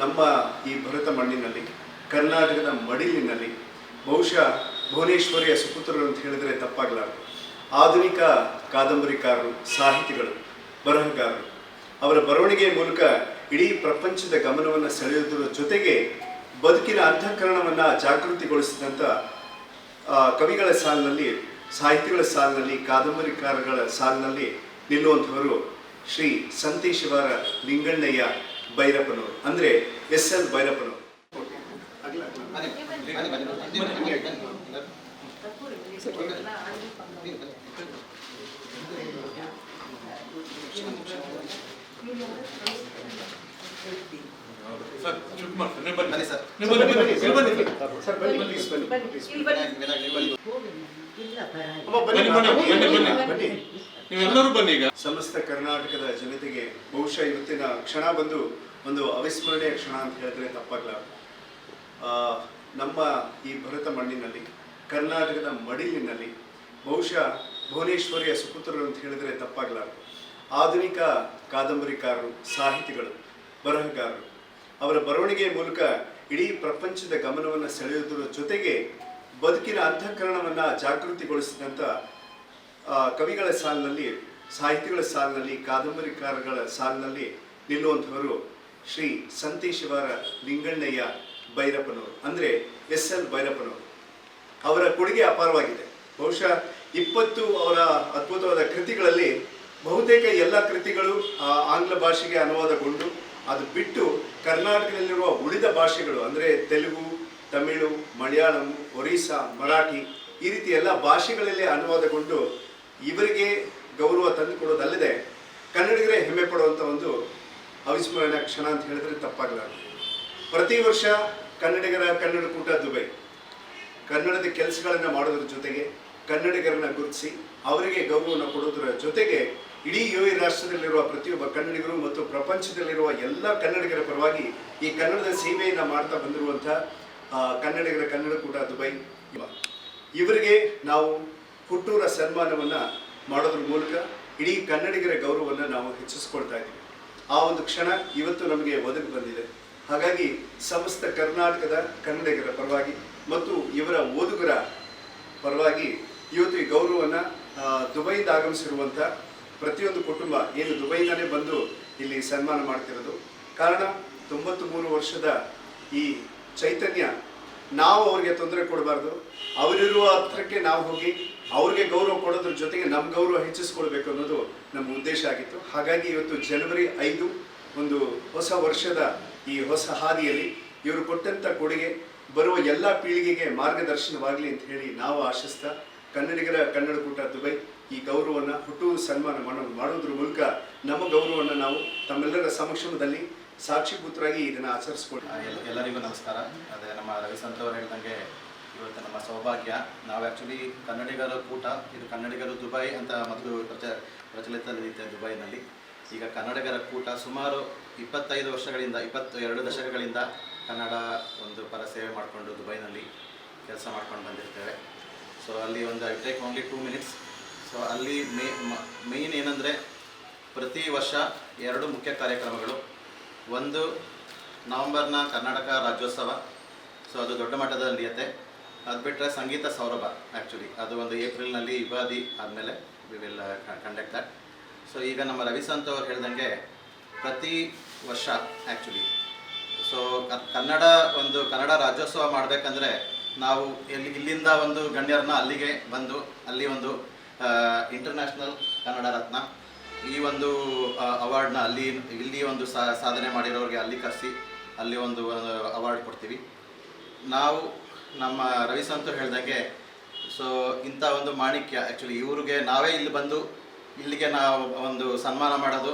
ನಮ್ಮ ಈ ಭರತ ಮಣ್ಣಿನಲ್ಲಿ, ಕರ್ನಾಟಕದ ಮಡಿಲಿನಲ್ಲಿ, ಬಹುಶಃ ಭುವನೇಶ್ವರಿಯ ಸುಪುತ್ರರು ಅಂತ ಹೇಳಿದರೆ ತಪ್ಪಾಗಲಾರದು. ಆಧುನಿಕ ಕಾದಂಬರಿಕಾರರು, ಸಾಹಿತಿಗಳು, ಬರಹಗಾರರು, ಅವರ ಬರವಣಿಗೆಯ ಮೂಲಕ ಇಡೀ ಪ್ರಪಂಚದ ಗಮನವನ್ನು ಸೆಳೆಯುವುದರ ಜೊತೆಗೆ ಬದುಕಿನ ಅಂತಃಕರಣವನ್ನು ಜಾಗೃತಿಗೊಳಿಸಿದಂಥ ಕವಿಗಳ ಸಾಲಿನಲ್ಲಿ, ಸಾಹಿತಿಗಳ ಸಾಲಿನಲ್ಲಿ, ಕಾದಂಬರಿಕಾರಗಳ ಸಾಲಿನಲ್ಲಿ ನಿಲ್ಲುವಂಥವರು ಶ್ರೀ ಸಂತೇಶವರ ಲಿಂಗಣ್ಣಯ್ಯ ಭೈರಪ್ಪನವರು ಅಂದರೆ ಎಸ್ ಎಲ್ ಭೈರಪ್ಪನವರು. ಸರ್ ಬನ್ನಿ ಬನ್ನಿ ಬನ್ನಿ. ಬನ್ನಿ ಬನ್ನಿ. ನೀವೆಲ್ಲರೂ ಬನ್ನಿ ಈಗ. ಸಮಸ್ತ ಕರ್ನಾಟಕದ ಜನತೆಗೆ ಬಹುಶಃ ಇವತ್ತಿನ ಕ್ಷಣ ಬಂದು ಒಂದು ಅವಿಸ್ಮರಣೀಯ ಕ್ಷಣ ಅಂತ ಹೇಳಿದ್ರೆ ತಪ್ಪಾಗಲ್ಲ ನಮ್ಮ ಈ ಭರತ ಮಣ್ಣಿನಲ್ಲಿ, ಕರ್ನಾಟಕದ ಮಡಿಲಿನಲ್ಲಿ, ಬಹುಶಃ ಭುವನೇಶ್ವರಿಯ ಸುಪುತ್ರರು ಅಂತ ಹೇಳಿದ್ರೆ ತಪ್ಪಾಗಲಾರದು ಆಧುನಿಕ ಕಾದಂಬರಿಕಾರರು, ಸಾಹಿತಿಗಳು, ಬರಹಗಾರರು, ಅವರ ಬರವಣಿಗೆಯ ಮೂಲಕ ಇಡೀ ಪ್ರಪಂಚದ ಗಮನವನ್ನು ಸೆಳೆಯುವುದರ ಜೊತೆಗೆ ಬದುಕಿನ ಅಂತಃಕರಣವನ್ನು ಜಾಗೃತಿಗೊಳಿಸಿದಂಥ ಕವಿಗಳ ಸಾಲಿನಲ್ಲಿ, ಸಾಹಿತಿಗಳ ಸಾಲಿನಲ್ಲಿ, ಕಾದಂಬರಿಕಾರಗಳ ಸಾಲಿನಲ್ಲಿ ನಿಲ್ಲುವಂಥವರು ಶ್ರೀ ಸಂತೇಶವರ ಲಿಂಗಣ್ಣಯ್ಯ ಭೈರಪ್ಪನವರು ಅಂದರೆ ಎಸ್ ಎಲ್ ಭೈರಪ್ಪನವರು ಅವರ ಕೊಡುಗೆ ಅಪಾರವಾಗಿದೆ. ಬಹುಶಃ ಇಪ್ಪತ್ತು ಅವರ ಅದ್ಭುತವಾದ ಕೃತಿಗಳಲ್ಲಿ ಬಹುತೇಕ ಎಲ್ಲ ಕೃತಿಗಳು ಆಂಗ್ಲ ಭಾಷೆಗೆ ಅನುವಾದಗೊಂಡು ಅದು ಬಿಟ್ಟು ಕರ್ನಾಟಕದಲ್ಲಿರುವ ಉಳಿದ ಭಾಷೆಗಳು, ಅಂದರೆ ತೆಲುಗು, ತಮಿಳು, ಮಲಯಾಳಂ, ಒರಿಸ್ಸಾ, ಮರಾಠಿ ಈ ರೀತಿ ಎಲ್ಲ ಭಾಷೆಗಳಲ್ಲಿ ಅನುವಾದಗೊಂಡು ಇವರಿಗೆ ಗೌರವ ತಂದುಕೊಡೋದಲ್ಲದೆ ಕನ್ನಡಿಗರೇ ಹೆಮ್ಮೆ ಪಡುವಂಥ ಒಂದು ಅವಿಸ್ಮರಣೀಯ ಕ್ಷಣ ಅಂತ ಹೇಳಿದ್ರೆ ತಪ್ಪಾಗಲಾರದು ಪ್ರತಿ ವರ್ಷ ಕನ್ನಡಿಗರ ಕನ್ನಡ ಕೂಟ ದುಬೈ. ಕನ್ನಡದ ಕೆಲಸಗಳನ್ನು ಮಾಡೋದ್ರ ಜೊತೆಗೆ ಕನ್ನಡಿಗರನ್ನ ಗುರುತಿಸಿ ಅವರಿಗೆ ಗೌರವನ ಕೊಡೋದರ ಜೊತೆಗೆ ಇಡೀ ಯು ಎ ರಾಷ್ಟ್ರದಲ್ಲಿರುವ ಪ್ರತಿಯೊಬ್ಬ ಕನ್ನಡಿಗರು ಮತ್ತು ಪ್ರಪಂಚದಲ್ಲಿರುವ ಎಲ್ಲ ಕನ್ನಡಿಗರ ಪರವಾಗಿ ಈ ಕನ್ನಡದ ಸೇವೆಯನ್ನು ಮಾಡ್ತಾ ಬಂದಿರುವಂಥ ಕನ್ನಡಿಗರ ಕನ್ನಡ ಕೂಟ ದುಬೈ. ಇವರಿಗೆ ನಾವು ಹುಟ್ಟೂರ ಸನ್ಮಾನವನ್ನು ಮಾಡೋದ್ರ ಮೂಲಕ ಇಡೀ ಕನ್ನಡಿಗರ ಗೌರವವನ್ನು ನಾವು ಹೆಚ್ಚಿಸ್ಕೊಳ್ತಾ ಇದ್ದೀವಿ. ಆ ಒಂದು ಕ್ಷಣ ಇವತ್ತು ನಮಗೆ ಒದಗಿ ಬಂದಿದೆ. ಹಾಗಾಗಿ ಸಮಸ್ತ ಕರ್ನಾಟಕದ ಕನ್ನಡಿಗರ ಪರವಾಗಿ ಮತ್ತು ಇವರ ಓದುಗರ ಪರವಾಗಿ ಇವತ್ತು ಈ ಗೌರವವನ್ನು ದುಬೈಯಿಂದ ಆಗಮಿಸಿರುವಂಥ ಪ್ರತಿಯೊಂದು ಕುಟುಂಬ ಏನು ದುಬೈಯಿಂದಲೇ ಬಂದು ಇಲ್ಲಿ ಸನ್ಮಾನ ಮಾಡ್ತಿರೋದು. ಕಾರಣ ತೊಂಬತ್ತು ಮೂರು ವರ್ಷದ ಈ ಚೈತನ್ಯ ನಾವು ಅವ್ರಿಗೆ ತೊಂದರೆ ಕೊಡಬಾರ್ದು. ಅವರಿರುವ ಹತ್ರಕ್ಕೆ ನಾವು ಹೋಗಿ ಅವ್ರಿಗೆ ಗೌರವ ಕೊಡೋದ್ರ ಜೊತೆಗೆ ನಮ್ಮ ಗೌರವ ಹೆಚ್ಚಿಸ್ಕೊಳ್ಬೇಕು ಅನ್ನೋದು ನಮ್ಮ ಉದ್ದೇಶ ಆಗಿತ್ತು. ಹಾಗಾಗಿ ಇವತ್ತು ಜನವರಿ ಐದು ಒಂದು ಹೊಸ ವರ್ಷದ ಈ ಹೊಸ ಹಾದಿಯಲ್ಲಿ ಇವರು ಕೊಟ್ಟಂಥ ಕೊಡುಗೆ ಬರುವ ಎಲ್ಲ ಪೀಳಿಗೆಗೆ ಮಾರ್ಗದರ್ಶನವಾಗಲಿ ಅಂತ ಹೇಳಿ ನಾವು ಆಶಿಸ್ತಾ ಕನ್ನಡಿಗರ ಕನ್ನಡ ಕೂಟ ದುಬೈ ಈ ಗೌರವವನ್ನು ಹುಟ್ಟು ಸನ್ಮಾನ ಮಾಡೋ ಮಾಡೋದ್ರ ಮೂಲಕ ನಮ್ಮ ಗೌರವವನ್ನು ನಾವು ತಮ್ಮೆಲ್ಲರ ಸಮಕ್ಷಮದಲ್ಲಿ ಸಾಕ್ಷಿಭೂತರಾಗಿ ಇದನ್ನು ಆಚರಿಸ್ಕೊಳ್ತೀವಿ. ಆ, ಎಲ್ಲರಿಗೂ ನಮಸ್ಕಾರ. ಅದೇ ನಮ್ಮ ರವಿಸಂತ ಅವರು ಹೇಳಿದಂಗೆ ಇವತ್ತು ನಮ್ಮ ಸೌಭಾಗ್ಯ. ನಾವು ಆ್ಯಕ್ಚುಲಿ ಕನ್ನಡಿಗರ ಕೂಟ ಇದು ಕನ್ನಡಿಗರು ದುಬೈ ಅಂತ ಮೊದಲು ಪ್ರಚ ಪ್ರಚಲಿತದಲ್ಲಿದೆ ದುಬೈನಲ್ಲಿ. ಈಗ ಕನ್ನಡಿಗರ ಕೂಟ ಸುಮಾರು ಇಪ್ಪತ್ತೈದು ವರ್ಷಗಳಿಂದ ಇಪ್ಪತ್ತು ಎರಡು ದಶಕಗಳಿಂದ ಕನ್ನಡ ಒಂದು ಪರ ಸೇವೆ ಮಾಡಿಕೊಂಡು ದುಬೈನಲ್ಲಿ ಕೆಲಸ ಮಾಡ್ಕೊಂಡು ಬಂದಿರ್ತೇವೆ. ಸೊ ಅಲ್ಲಿ ಒಂದು I take only two minutes so ಅಲ್ಲಿ ಮೇ ಮೇಯ್ನ್ ಏನಂದರೆ ಪ್ರತಿ ವರ್ಷ ಎರಡು ಮುಖ್ಯ ಕಾರ್ಯಕ್ರಮಗಳು. ಒಂದು ನವಂಬರ್ನ ಕರ್ನಾಟಕ ರಾಜ್ಯೋತ್ಸವ. ಸೊ ಅದು ದೊಡ್ಡ ಮಟ್ಟದಲ್ಲಿ ನಡೆಯುತ್ತೆ. ಅದು ಬಿಟ್ಟರೆ ಸಂಗೀತ ಸೌರಭ ಆ್ಯಕ್ಚುಲಿ ಅದು ಒಂದು ಏಪ್ರಿಲ್ನಲ್ಲಿ ಯುಗಾದಿ ಆದಮೇಲೆ we will conduct that so ಈಗ ನಮ್ಮ ರವಿಸಂತ್ ಅವ್ರು ಹೇಳ್ದಂಗೆ ಪ್ರತಿ ವರ್ಷ ಆ್ಯಕ್ಚುಲಿ ಸೊ ಕನ್ನಡ ಒಂದು ಕನ್ನಡ ರಾಜ್ಯೋತ್ಸವ ಮಾಡಬೇಕಂದ್ರೆ ನಾವು ಎಲ್ಲಿ, ಇಲ್ಲಿಂದ ಒಂದು ಗಣ್ಯರನ್ನ ಅಲ್ಲಿಗೆ ಬಂದು, ಅಲ್ಲಿ ಒಂದು ಇಂಟರ್ನ್ಯಾಷನಲ್ ಕನ್ನಡ ರತ್ನ ಈ ಒಂದು ಅವಾರ್ಡ್ನ ಅಲ್ಲಿ, ಇಲ್ಲಿ ಒಂದು ಸಾಧನೆ ಮಾಡಿರೋರಿಗೆ ಅಲ್ಲಿ ಕರೆಸಿ, ಅಲ್ಲಿ ಒಂದು ಅವಾರ್ಡ್ ಕೊಡ್ತೀವಿ. ನಾವು ನಮ್ಮ ರವಿಸಂತು ಹೇಳ್ದಂಗೆ ಸೊ ಇಂಥ ಒಂದು ಮಾಣಿಕ್ಯ ಆ್ಯಕ್ಚುಲಿ ಇವ್ರಿಗೆ ನಾವೇ ಇಲ್ಲಿ ಬಂದು, ಇಲ್ಲಿಗೆ ನಾವು ಒಂದು ಸನ್ಮಾನ ಮಾಡೋದು,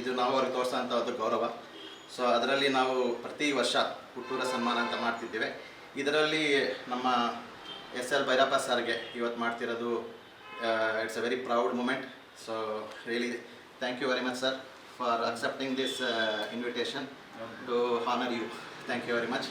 ಇದು ನಾವು ಅವ್ರಿಗೆ ತೋರಿಸೋಂಥ ಒಂದು ಗೌರವ. ಸೊ ಅದರಲ್ಲಿ ನಾವು ಪ್ರತಿ ವರ್ಷ ಹುಟ್ಟೂರ ಸನ್ಮಾನ ಅಂತ ಮಾಡ್ತಿದ್ದೇವೆ. ಇದರಲ್ಲಿ ನಮ್ಮ ಎಸ್ ಎಲ್ ಭೈರಪ್ಪ ಸರ್ಗೆ ಇವತ್ತು ಮಾಡ್ತಿರೋದು it's a very proud moment So really, thank you very much, sir, for accepting this uh, invitation to honor you. Thank you very much.